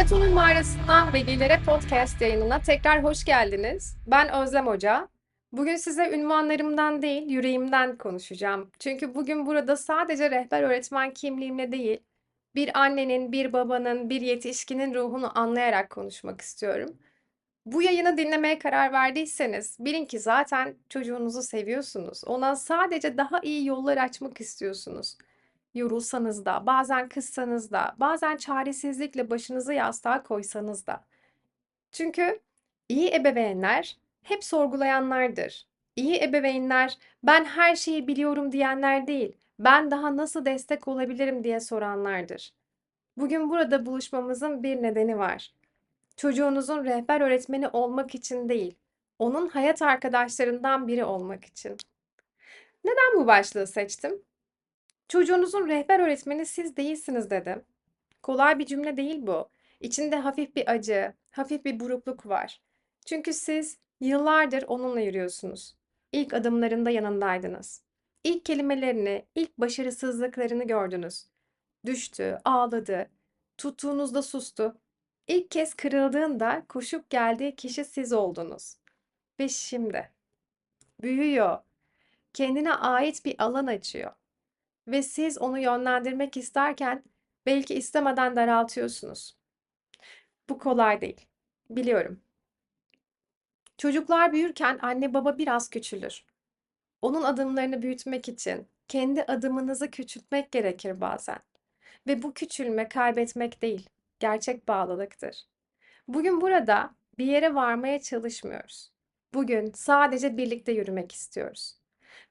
Platon'un mağarasından Velilere Podcast yayınına tekrar hoş geldiniz. Ben Özlem Hoca. Bugün size ünvanlarımdan değil, yüreğimden konuşacağım. Çünkü bugün burada sadece rehber öğretmen kimliğimle değil, bir annenin, bir babanın, bir yetişkinin ruhunu anlayarak konuşmak istiyorum. Bu yayını dinlemeye karar verdiyseniz bilin ki zaten çocuğunuzu seviyorsunuz. Ona sadece daha iyi yollar açmak istiyorsunuz. Yorulsanız da, bazen kızsanız da, bazen çaresizlikle başınızı yastığa koysanız da. Çünkü iyi ebeveynler hep sorgulayanlardır. İyi ebeveynler ben her şeyi biliyorum diyenler değil, ben daha nasıl destek olabilirim diye soranlardır. Bugün burada buluşmamızın bir nedeni var. Çocuğunuzun rehber öğretmeni olmak için değil, onun hayat arkadaşlarından biri olmak için. Neden bu başlığı seçtim? Çocuğunuzun rehber öğretmeni siz değilsiniz dedim. Kolay bir cümle değil bu. İçinde hafif bir acı, hafif bir burukluk var. Çünkü siz yıllardır onunla yürüyorsunuz. İlk adımlarında yanındaydınız. İlk kelimelerini, ilk başarısızlıklarını gördünüz. Düştü, ağladı, tuttuğunuzda sustu. İlk kez kırıldığında koşup geldiği kişi siz oldunuz. Ve şimdi büyüyor, kendine ait bir alan açıyor. Ve siz onu yönlendirmek isterken belki istemeden daraltıyorsunuz. Bu kolay değil. Biliyorum. Çocuklar büyürken anne baba biraz küçülür. Onun adımlarını büyütmek için kendi adımınızı küçültmek gerekir bazen. Ve bu küçülme kaybetmek değil, gerçek bağlılıktır. Bugün burada bir yere varmaya çalışmıyoruz. Bugün sadece birlikte yürümek istiyoruz.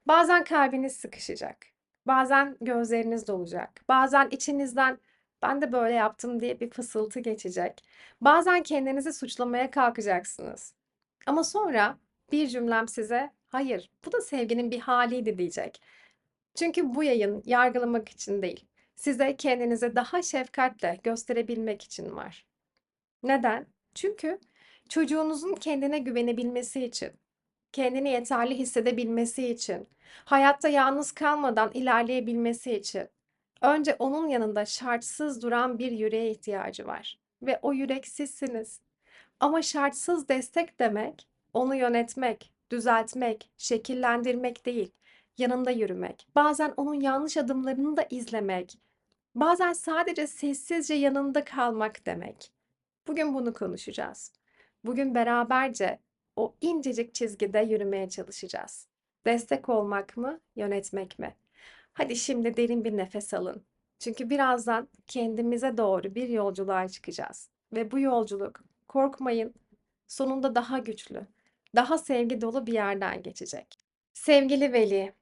Bazen kalbiniz sıkışacak. Bazen gözleriniz dolacak. Bazen içinizden ben de böyle yaptım diye bir fısıltı geçecek. Bazen kendinizi suçlamaya kalkacaksınız. Ama sonra bir cümlem size hayır bu da sevginin bir haliydi diyecek. Çünkü bu yayın yargılamak için değil, size kendinizi daha şefkatle gösterebilmek için var. Neden? Çünkü çocuğunuzun kendine güvenebilmesi için, kendini yeterli hissedebilmesi için, hayatta yalnız kalmadan ilerleyebilmesi için önce onun yanında şartsız duran bir yüreğe ihtiyacı var ve o yürek sizsiniz. Ama şartsız destek demek onu yönetmek, düzeltmek, şekillendirmek değil, yanında yürümek. Bazen onun yanlış adımlarını da izlemek. Bazen sadece sessizce yanında kalmak demek. Bugün bunu konuşacağız. Bugün beraberce o incecik çizgide yürümeye çalışacağız. Destek olmak mı, yönetmek mi? Hadi şimdi derin bir nefes alın. Çünkü birazdan kendimize doğru bir yolculuğa çıkacağız. Ve bu yolculuk, korkmayın, sonunda daha güçlü, daha sevgi dolu bir yerden geçecek. Sevgili Veli,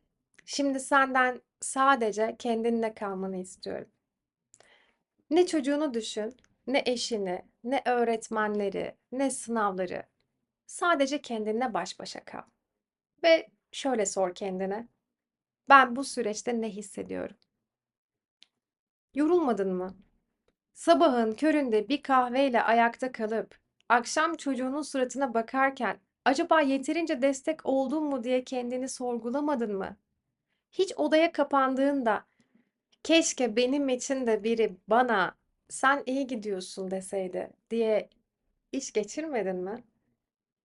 şimdi senden sadece kendinle kalmanı istiyorum. Ne çocuğunu düşün, ne eşini, ne öğretmenleri, ne sınavları. Sadece kendinle baş başa kal. Ve şöyle sor kendine. Ben bu süreçte ne hissediyorum? Yorulmadın mı? Sabahın köründe bir kahveyle ayakta kalıp akşam çocuğunun suratına bakarken acaba yeterince destek oldum mu diye kendini sorgulamadın mı? Hiç odaya kapandığında keşke benim için de biri bana sen iyi gidiyorsun deseydi diye iş geçirmedin mi?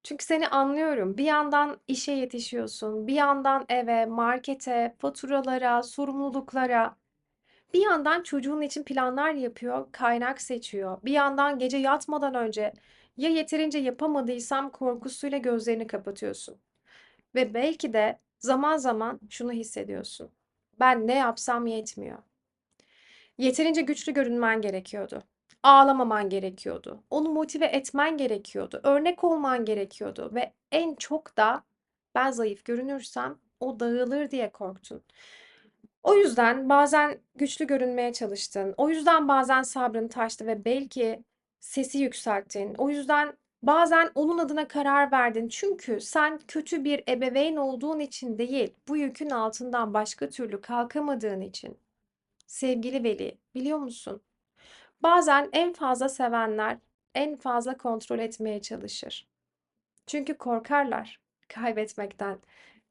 Çünkü seni anlıyorum. Bir yandan işe yetişiyorsun, bir yandan eve, markete, faturalara, sorumluluklara. Bir yandan çocuğun için planlar yapıyor, kaynak seçiyor. Bir yandan gece yatmadan önce ya yeterince yapamadıysam korkusuyla gözlerini kapatıyorsun. Ve belki de zaman zaman şunu hissediyorsun. Ben ne yapsam yetmiyor. Yeterince güçlü görünmen gerekiyordu. Ağlamaman gerekiyordu. Onu motive etmen gerekiyordu. Örnek olman gerekiyordu ve en çok da ben zayıf görünürsem o dağılır diye korktun. O yüzden bazen güçlü görünmeye çalıştın. O yüzden bazen sabrın taştı ve belki sesi yükselttin. O yüzden bazen onun adına karar verdin. Çünkü sen kötü bir ebeveyn olduğun için değil, bu yükün altından başka türlü kalkamadığın için. Sevgili Veli, biliyor musun? Bazen en fazla sevenler en fazla kontrol etmeye çalışır. Çünkü korkarlar kaybetmekten,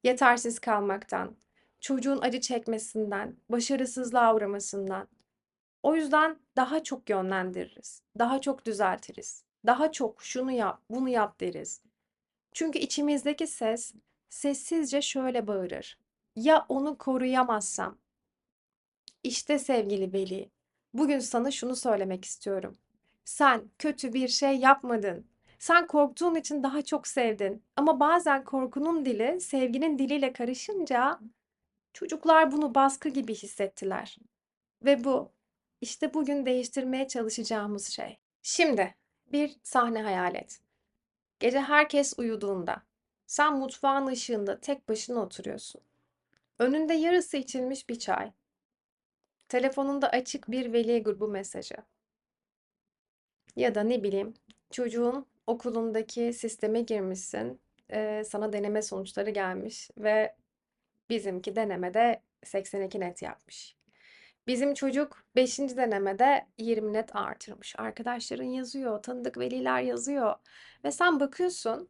yetersiz kalmaktan, çocuğun acı çekmesinden, başarısızlığa uğramasından. O yüzden daha çok yönlendiririz, daha çok düzeltiriz, daha çok şunu yap, bunu yap deriz. Çünkü içimizdeki ses sessizce şöyle bağırır. Ya onu koruyamazsam? İşte sevgili Veli, bugün sana şunu söylemek istiyorum. Sen kötü bir şey yapmadın. Sen korktuğun için daha çok sevdin. Ama bazen korkunun dili sevginin diliyle karışınca çocuklar bunu baskı gibi hissettiler. Ve bu işte bugün değiştirmeye çalışacağımız şey. Şimdi bir sahne hayal et. Gece herkes uyuduğunda sen mutfağın ışığında tek başına oturuyorsun. Önünde yarısı içilmiş bir çay. Telefonunda açık bir veli grubu mesajı. Ya da ne bileyim çocuğun okulundaki sisteme girmişsin. eee, sana deneme sonuçları gelmiş ve bizimki denemede 82 net yapmış. Bizim çocuk 5. denemede 20 net artırmış. Arkadaşların yazıyor, tanıdık veliler yazıyor. Ve sen bakıyorsun,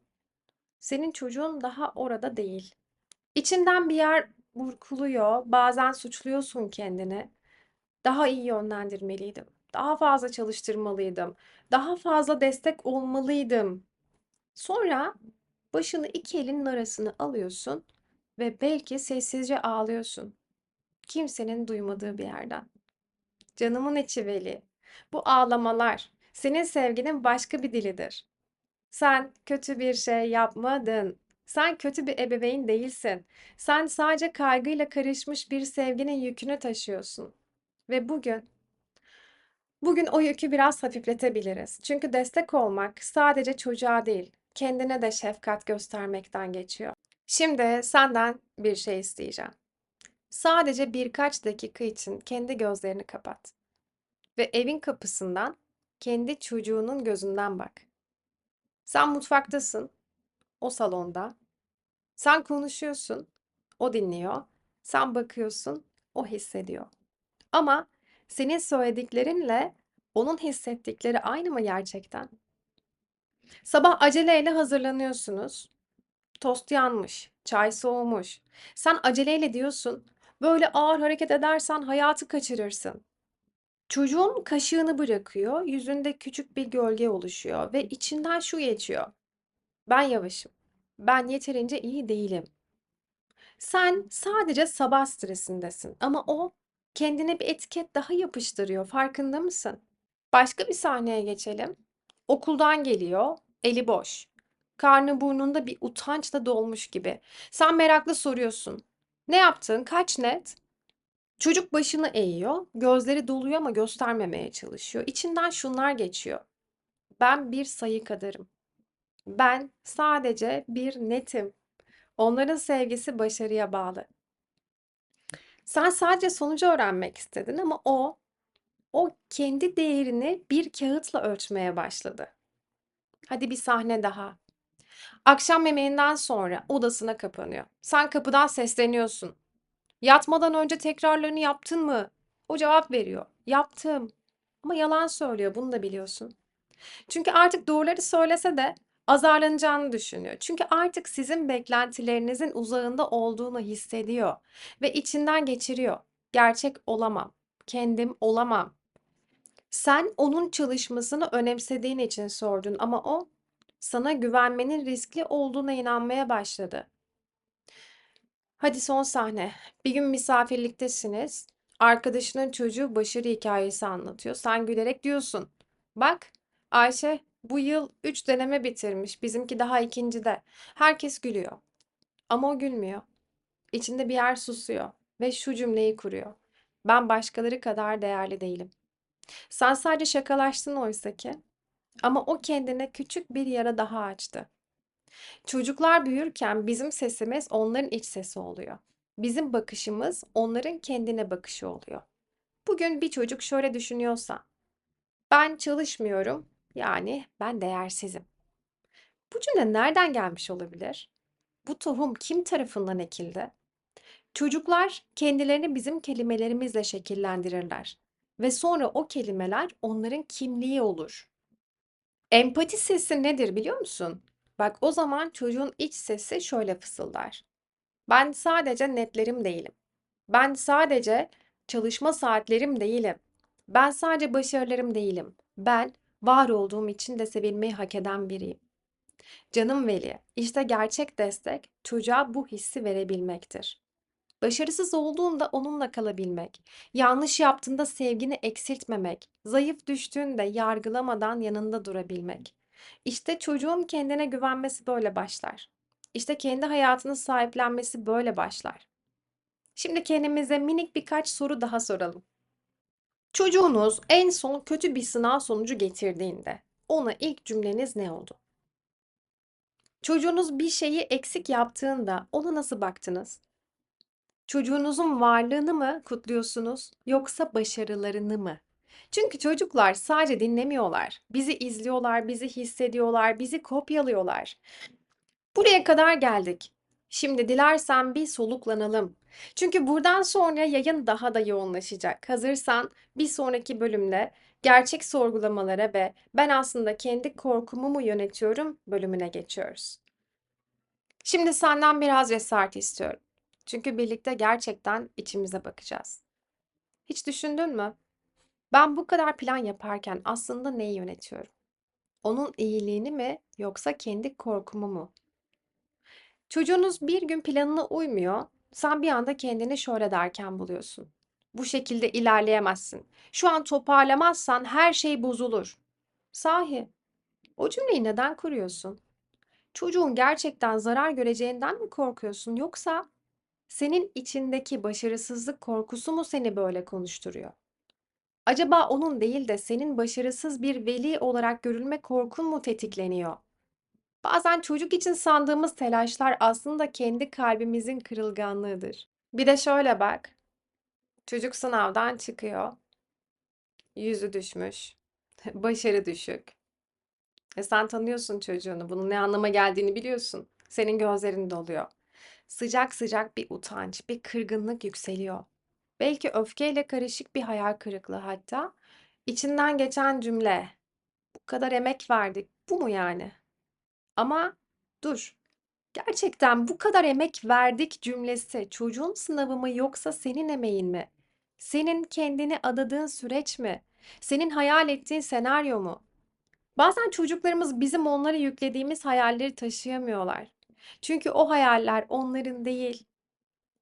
senin çocuğun daha orada değil. İçinden bir yer burkuluyor. Bazen suçluyorsun kendini. Daha iyi yönlendirmeliydim. Daha fazla çalıştırmalıydım. Daha fazla destek olmalıydım. Sonra başını iki elinin arasına alıyorsun ve belki sessizce ağlıyorsun. Kimsenin duymadığı bir yerden. Canımın içi Veli. Bu ağlamalar senin sevginin başka bir dilidir. Sen kötü bir şey yapmadın. Sen kötü bir ebeveyn değilsin. Sen sadece kaygıyla karışmış bir sevginin yükünü taşıyorsun. Ve bugün, bugün o yükü biraz hafifletebiliriz. Çünkü destek olmak sadece çocuğa değil, kendine de şefkat göstermekten geçiyor. Şimdi senden bir şey isteyeceğim. Sadece birkaç dakika için kendi gözlerini kapat ve evin kapısından kendi çocuğunun gözünden bak. Sen mutfaktasın, o salonda. Sen konuşuyorsun, o dinliyor. Sen bakıyorsun, o hissediyor. Ama senin söylediklerinle onun hissettikleri aynı mı gerçekten? Sabah aceleyle hazırlanıyorsunuz. Tost yanmış, çay soğumuş. Sen aceleyle diyorsun, böyle ağır hareket edersen hayatı kaçırırsın. Çocuğun kaşığını bırakıyor, yüzünde küçük bir gölge oluşuyor ve içinden şu geçiyor. Ben yavaşım. Ben yeterince iyi değilim. Sen sadece sabah stresindesin ama o kendine bir etiket daha yapıştırıyor. Farkında mısın? Başka bir sahneye geçelim. Okuldan geliyor, eli boş. Karnı burnunda bir utançla dolmuş gibi. Sen meraklı soruyorsun. Ne yaptın? Kaç net? Çocuk başını eğiyor, gözleri doluyor ama göstermemeye çalışıyor. İçinden şunlar geçiyor. Ben bir sayı kadarım. Ben sadece bir netim. Onların sevgisi başarıya bağlı. Sen sadece sonucu öğrenmek istedin ama o, o kendi değerini bir kağıtla ölçmeye başladı. Hadi bir sahne daha. Akşam yemeğinden sonra odasına kapanıyor. Sen kapıdan sesleniyorsun. Yatmadan önce tekrarlarını yaptın mı? O cevap veriyor. Yaptım. Ama yalan söylüyor, bunu da biliyorsun. Çünkü artık doğruları söylese de azarlanacağını düşünüyor. Çünkü artık sizin beklentilerinizin uzağında olduğunu hissediyor ve içinden geçiriyor. Gerçek olamam, kendim olamam. Sen onun çalışmasını önemsediğin için sordun ama o sana güvenmenin riskli olduğuna inanmaya başladı. Hadi son sahne. Bir gün misafirliktesiniz. Arkadaşının çocuğu başarı hikayesi anlatıyor. Sen gülerek diyorsun. Bak, Ayşe bu yıl 3 deneme bitirmiş. Bizimki daha ikincide. Herkes gülüyor. Ama o gülmüyor. İçinde bir yer susuyor ve şu cümleyi kuruyor. Ben başkaları kadar değerli değilim. Sen sadece şakalaştın oysa ki. Ama o kendine küçük bir yara daha açtı. Çocuklar büyürken bizim sesimiz onların iç sesi oluyor. Bizim bakışımız onların kendine bakışı oluyor. Bugün bir çocuk şöyle düşünüyorsa, ben çalışmıyorum, yani ben değersizim. Bu cümle nereden gelmiş olabilir? Bu tohum kim tarafından ekildi? Çocuklar kendilerini bizim kelimelerimizle şekillendirirler ve sonra o kelimeler onların kimliği olur. Empati sesi nedir biliyor musun? Bak o zaman çocuğun iç sesi şöyle fısıldar. Ben sadece netlerim değilim. Ben sadece çalışma saatlerim değilim. Ben sadece başarılarım değilim. Ben var olduğum için de sevilmeyi hak eden biriyim. Canım Veli, işte gerçek destek çocuğa bu hissi verebilmektir. Başarısız olduğunda onunla kalabilmek, yanlış yaptığında sevgini eksiltmemek, zayıf düştüğünde yargılamadan yanında durabilmek. İşte çocuğun kendine güvenmesi böyle başlar. İşte kendi hayatını sahiplenmesi böyle başlar. Şimdi kendimize minik birkaç soru daha soralım. Çocuğunuz en son kötü bir sınav sonucu getirdiğinde ona ilk cümleniz ne oldu? Çocuğunuz bir şeyi eksik yaptığında ona nasıl baktınız? Çocuğunuzun varlığını mı kutluyorsunuz yoksa başarılarını mı? Çünkü çocuklar sadece dinlemiyorlar. Bizi izliyorlar, bizi hissediyorlar, bizi kopyalıyorlar. Buraya kadar geldik. Şimdi dilersen bir soluklanalım. Çünkü buradan sonra yayın daha da yoğunlaşacak. Hazırsan bir sonraki bölümde gerçek sorgulamalara ve ben aslında kendi korkumu mu yönetiyorum bölümüne geçiyoruz. Şimdi senden biraz cesaret istiyorum. Çünkü birlikte gerçekten içimize bakacağız. Hiç düşündün mü? Ben bu kadar plan yaparken aslında neyi yönetiyorum? Onun iyiliğini mi yoksa kendi korkumu mu? Çocuğunuz bir gün planına uymuyor, sen bir anda kendini şöyle derken buluyorsun. Bu şekilde ilerleyemezsin. Şu an toparlamazsan her şey bozulur. Sahi, o cümleyi neden kuruyorsun? Çocuğun gerçekten zarar göreceğinden mi korkuyorsun yoksa senin içindeki başarısızlık korkusu mu seni böyle konuşturuyor? Acaba onun değil de senin başarısız bir veli olarak görülme korkun mu tetikleniyor? Bazen çocuk için sandığımız telaşlar aslında kendi kalbimizin kırılganlığıdır. Bir de şöyle bak. Çocuk sınavdan çıkıyor. Yüzü düşmüş. Başarı düşük. E sen tanıyorsun çocuğunu. Bunun ne anlama geldiğini biliyorsun. Senin gözlerin doluyor. Sıcak sıcak bir utanç, bir kırgınlık yükseliyor. Belki öfkeyle karışık bir hayal kırıklığı hatta. İçinden geçen cümle. Bu kadar emek verdik. Bu mu yani? Ama dur. Gerçekten bu kadar emek verdik cümlesi çocuğun sınavı mı yoksa senin emeğin mi? Senin kendini adadığın süreç mi? Senin hayal ettiğin senaryo mu? Bazen çocuklarımız bizim onlara yüklediğimiz hayalleri taşıyamıyorlar. Çünkü o hayaller onların değil.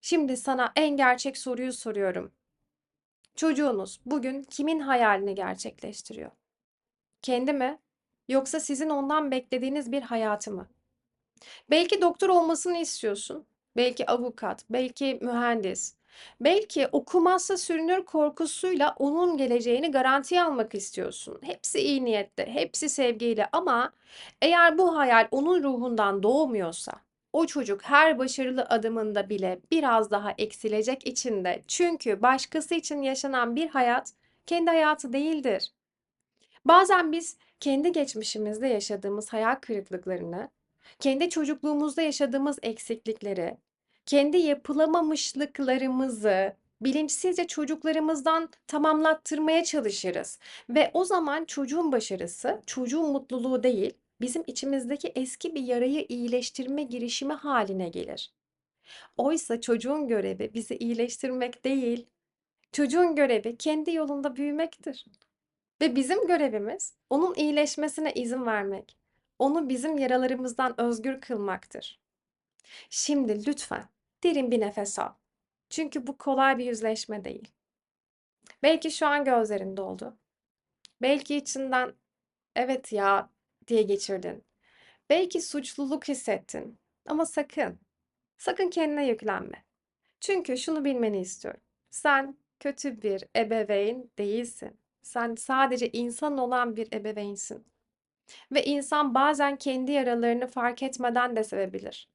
Şimdi sana en gerçek soruyu soruyorum. Çocuğunuz bugün kimin hayalini gerçekleştiriyor? Kendi mi? Yoksa sizin ondan beklediğiniz bir hayatı mı? Belki doktor olmasını istiyorsun. Belki avukat, belki mühendis. Belki okumazsa sürünür korkusuyla onun geleceğini garantiye almak istiyorsun. Hepsi iyi niyette, hepsi sevgiyle ama eğer bu hayal onun ruhundan doğmuyorsa, o çocuk her başarılı adımında bile biraz daha eksilecek içinde. Çünkü başkası için yaşanan bir hayat kendi hayatı değildir. Bazen biz kendi geçmişimizde yaşadığımız hayal kırıklıklarını, kendi çocukluğumuzda yaşadığımız eksiklikleri, kendi yapılamamışlıklarımızı bilinçsizce çocuklarımızdan tamamlattırmaya çalışırız. Ve o zaman çocuğun başarısı, çocuğun mutluluğu değil, bizim içimizdeki eski bir yarayı iyileştirme girişimi haline gelir. Oysa çocuğun görevi bizi iyileştirmek değil, çocuğun görevi kendi yolunda büyümektir. Ve bizim görevimiz onun iyileşmesine izin vermek. Onu bizim yaralarımızdan özgür kılmaktır. Şimdi lütfen derin bir nefes al. Çünkü bu kolay bir yüzleşme değil. Belki şu an gözlerin doldu. Belki içinden evet ya diye geçirdin. Belki suçluluk hissettin. Ama sakın, sakın kendine yüklenme. Çünkü şunu bilmeni istiyorum. Sen kötü bir ebeveyn değilsin. Sen sadece insan olan bir ebeveynsin. Ve insan bazen kendi yaralarını fark etmeden de sevebilir.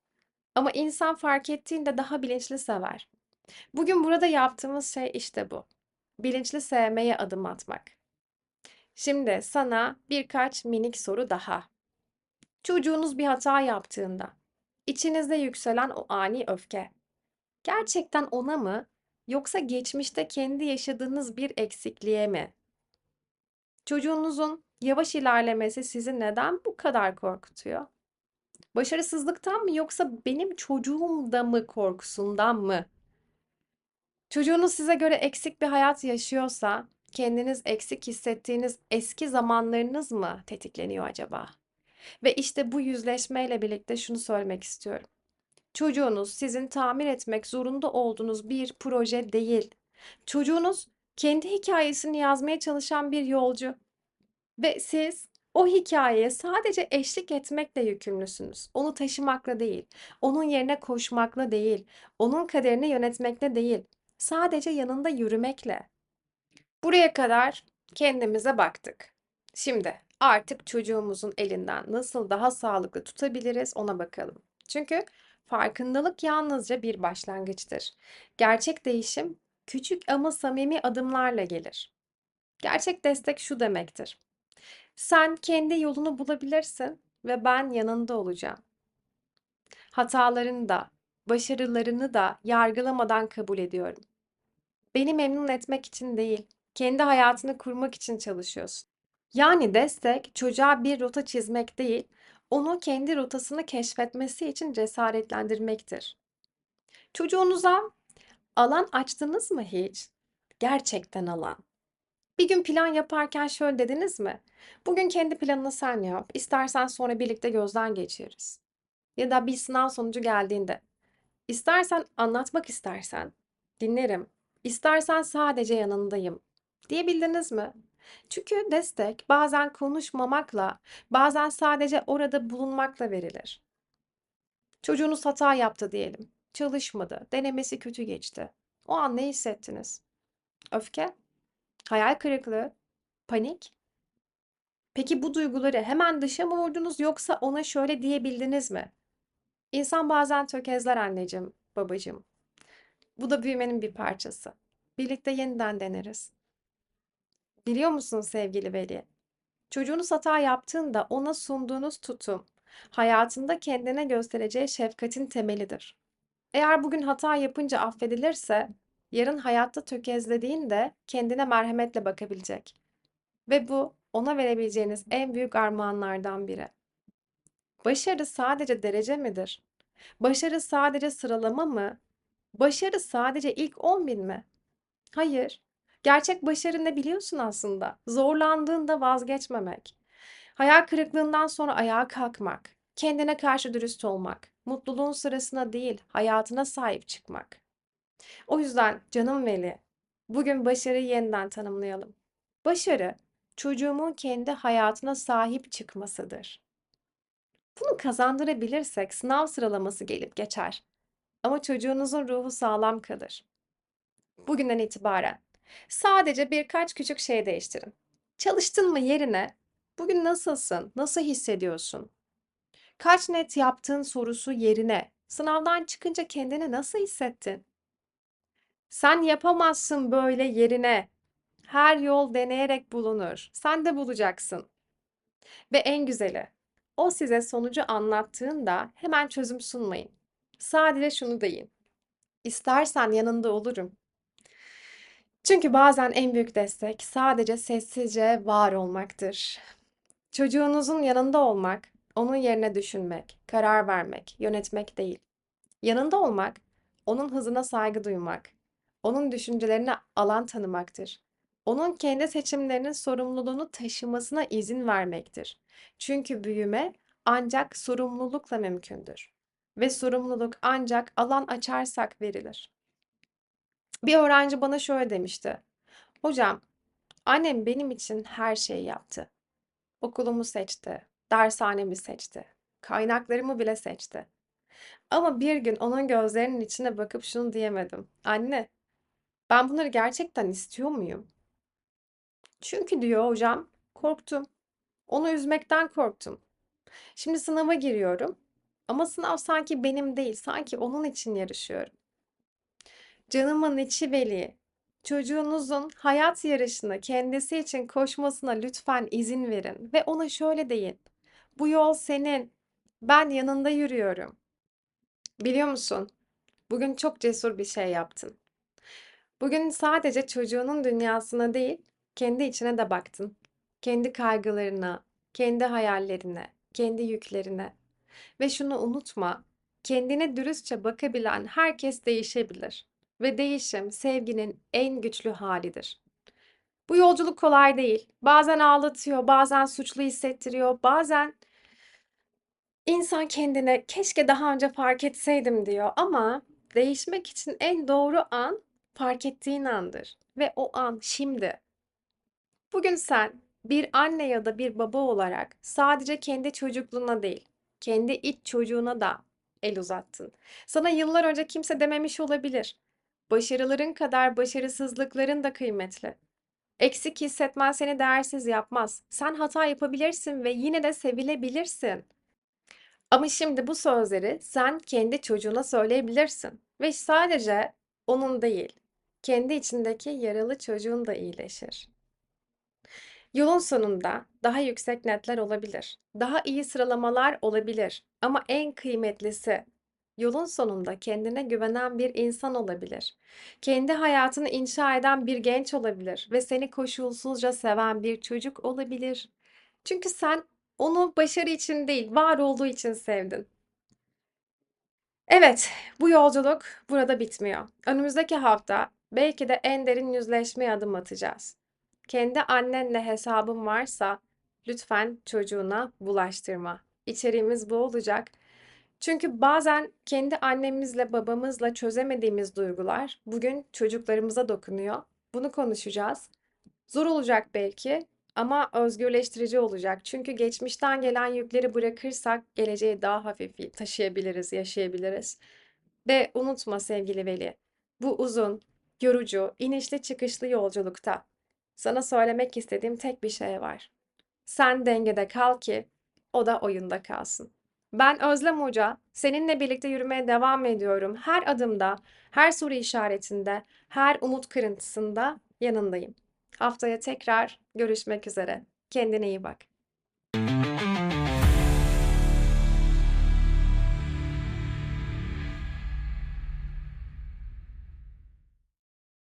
Ama insan fark ettiğinde daha bilinçli sever. Bugün burada yaptığımız şey işte bu. Bilinçli sevmeye adım atmak. Şimdi sana birkaç minik soru daha. Çocuğunuz bir hata yaptığında, içinizde yükselen o ani öfke, gerçekten ona mı yoksa geçmişte kendi yaşadığınız bir eksikliğe mi? Çocuğunuzun yavaş ilerlemesi sizi neden bu kadar korkutuyor? Başarısızlıktan mı yoksa benim çocuğum da mı korkusundan mı? Çocuğunuz size göre eksik bir hayat yaşıyorsa kendiniz eksik hissettiğiniz eski zamanlarınız mı tetikleniyor acaba? Ve işte bu yüzleşmeyle birlikte şunu söylemek istiyorum. Çocuğunuz sizin tamir etmek zorunda olduğunuz bir proje değil. Çocuğunuz kendi hikayesini yazmaya çalışan bir yolcu. Ve siz o hikâyeye sadece eşlik etmekle yükümlüsünüz. Onu taşımakla değil, onun yerine koşmakla değil, onun kaderini yönetmekle değil, sadece yanında yürümekle. Buraya kadar kendimize baktık. Şimdi artık çocuğumuzun elinden nasıl daha sağlıklı tutabiliriz ona bakalım. Çünkü farkındalık yalnızca bir başlangıçtır. Gerçek değişim küçük ama samimi adımlarla gelir. Gerçek destek şu demektir. Sen kendi yolunu bulabilirsin ve ben yanında olacağım. Hatalarını da, başarılarını da yargılamadan kabul ediyorum. Beni memnun etmek için değil, kendi hayatını kurmak için çalışıyorsun. Yani destek çocuğa bir rota çizmek değil, onu kendi rotasını keşfetmesi için cesaretlendirmektir. Çocuğunuza alan açtınız mı hiç? Gerçekten alan. Bir gün plan yaparken şöyle dediniz mi? Bugün kendi planını sen yap. İstersen sonra birlikte gözden geçiririz. Ya da bir sınav sonucu geldiğinde. İstersen anlatmak istersen dinlerim. İstersen sadece yanındayım. Diyebildiniz mi? Çünkü destek bazen konuşmamakla, bazen sadece orada bulunmakla verilir. Çocuğunuz hata yaptı diyelim. Çalışmadı, denemesi kötü geçti. O an ne hissettiniz? Öfke? Hayal kırıklığı? Panik? Peki bu duyguları hemen dışa mı vurdunuz yoksa ona şöyle diyebildiniz mi? İnsan bazen tökezler anneciğim, babacığım. Bu da büyümenin bir parçası. Birlikte yeniden deneriz. Biliyor musun sevgili veli? Çocuğunuz hata yaptığında ona sunduğunuz tutum, hayatında kendine göstereceği şefkatin temelidir. Eğer bugün hata yapınca affedilirse, yarın hayatta tökezlediğinde kendine merhametle bakabilecek. Ve bu ona verebileceğiniz en büyük armağanlardan biri. Başarı sadece derece midir? Başarı sadece sıralama mı? Başarı sadece ilk 10 bin mi? Hayır. Gerçek başarı ne biliyorsun aslında? Zorlandığında vazgeçmemek. Hayal kırıklığından sonra ayağa kalkmak. Kendine karşı dürüst olmak. Mutluluğun sırasına değil, hayatına sahip çıkmak. O yüzden canım Veli, bugün başarıyı yeniden tanımlayalım. Başarı, çocuğumun kendi hayatına sahip çıkmasıdır. Bunu kazandırabilirsek sınav sıralaması gelip geçer. Ama çocuğunuzun ruhu sağlam kalır. Bugünden itibaren sadece birkaç küçük şey değiştirin. Çalıştın mı yerine bugün nasılsın, nasıl hissediyorsun? Kaç net yaptın sorusu yerine sınavdan çıkınca kendini nasıl hissettin? Sen yapamazsın böyle yerine her yol deneyerek bulunur. Sen de bulacaksın. Ve en güzeli, o size sonucu anlattığında hemen çözüm sunmayın. Sadece şunu deyin. İstersen yanında olurum. Çünkü bazen en büyük destek sadece sessizce var olmaktır. Çocuğunuzun yanında olmak, onun yerine düşünmek, karar vermek, yönetmek değil. Yanında olmak, onun hızına saygı duymak, onun düşüncelerine alan tanımaktır. Onun kendi seçimlerinin sorumluluğunu taşımasına izin vermektir. Çünkü büyüme ancak sorumlulukla mümkündür. Ve sorumluluk ancak alan açarsak verilir. Bir öğrenci bana şöyle demişti. Hocam, annem benim için her şeyi yaptı. Okulumu seçti, dershanemi seçti, kaynaklarımı bile seçti. Ama bir gün onun gözlerinin içine bakıp şunu diyemedim. Anne, ben bunları gerçekten istiyor muyum? Çünkü diyor hocam, korktum. Onu üzmekten korktum. Şimdi sınava giriyorum. Ama sınav sanki benim değil, sanki onun için yarışıyorum. Canımın içi veli, çocuğunuzun hayat yarışını kendisi için koşmasına lütfen izin verin ve ona şöyle deyin. Bu yol senin. Ben yanında yürüyorum. Biliyor musun? Bugün çok cesur bir şey yaptın. Bugün sadece çocuğunun dünyasına değil, kendi içine de baktın. Kendi kaygılarına, kendi hayallerine, kendi yüklerine. Ve şunu unutma, kendine dürüstçe bakabilen herkes değişebilir ve değişim sevginin en güçlü halidir. Bu yolculuk kolay değil. Bazen ağlatıyor, bazen suçlu hissettiriyor, bazen insan kendine keşke daha önce fark etseydim diyor ama değişmek için en doğru an fark ettiğin andır ve o an şimdi. Bugün sen bir anne ya da bir baba olarak sadece kendi çocukluğuna değil, kendi iç çocuğuna da el uzattın. Sana yıllar önce kimse dememiş olabilir. Başarıların kadar başarısızlıkların da kıymetli. Eksik hissetmen seni değersiz yapmaz. Sen hata yapabilirsin ve yine de sevilebilirsin. Ama şimdi bu sözleri sen kendi çocuğuna söyleyebilirsin ve sadece onun değil, kendi içindeki yaralı çocuğun da iyileşir. Yolun sonunda daha yüksek netler olabilir, daha iyi sıralamalar olabilir ama en kıymetlisi yolun sonunda kendine güvenen bir insan olabilir. Kendi hayatını inşa eden bir genç olabilir ve seni koşulsuzca seven bir çocuk olabilir. Çünkü sen onu başarı için değil, var olduğu için sevdin. Evet, bu yolculuk burada bitmiyor. Önümüzdeki hafta belki de en derin yüzleşmeye adım atacağız. Kendi annenle hesabın varsa lütfen çocuğuna bulaştırma. İçeriğimiz bu olacak. Çünkü bazen kendi annemizle babamızla çözemediğimiz duygular bugün çocuklarımıza dokunuyor. Bunu konuşacağız. Zor olacak belki ama özgürleştirici olacak. Çünkü geçmişten gelen yükleri bırakırsak geleceği daha hafif taşıyabiliriz, yaşayabiliriz. Ve unutma sevgili Veli, bu uzun, yorucu, inişli çıkışlı yolculukta sana söylemek istediğim tek bir şey var. Sen dengede kal ki o da oyunda kalsın. Ben Özlem Hoca, seninle birlikte yürümeye devam ediyorum. Her adımda, her soru işaretinde, her umut kırıntısında yanındayım. Haftaya tekrar görüşmek üzere. Kendine iyi bak.